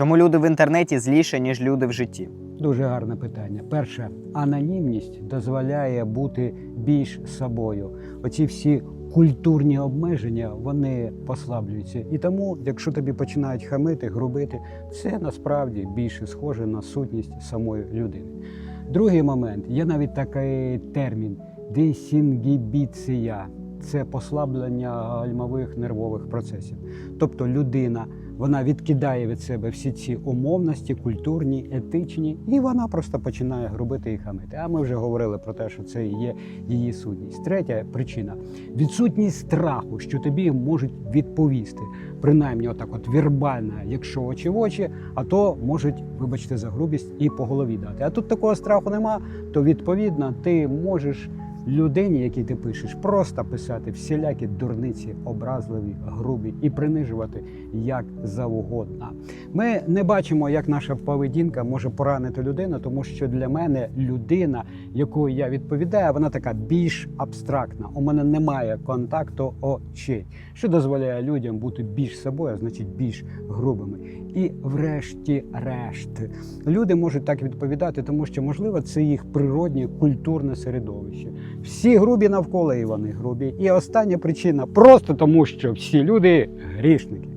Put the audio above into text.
Чому люди в інтернеті зліше, ніж люди в житті? Дуже гарне питання. Перше, анонімність дозволяє бути більш собою. Оці всі культурні обмеження вони послаблюються. І тому, якщо тобі починають хамити, грубити, це насправді більше схоже на сутність самої людини. Другий момент є навіть такий термін десінгібіція. Це послаблення гальмових нервових процесів. Тобто людина вона відкидає від себе всі ці умовності, культурні, етичні, і вона просто починає грубити і хамити. А ми вже говорили про те, що це є її сутність. Третя причина відсутність страху, що тобі можуть відповісти, принаймні, отак, от вірбально, якщо очі в очі, а то можуть, вибачте за грубість, і по голові дати. А тут такого страху нема, то відповідно ти можеш людині, якій ти пишеш, просто писати всілякі дурниці, образливі, грубі і принижувати як завгодно. Ми не бачимо, як наша поведінка може поранити людину, тому що для мене людина, якою я відповідаю, вона така більш абстрактна. У мене немає контакту очей, що дозволяє людям бути більш собою, а значить більш грубими. І врешті-решт, люди можуть так відповідати, тому що можливо це їх природнє культурне середовище. Всі грубі навколо і вони грубі. І остання причина просто тому, що всі люди грішники.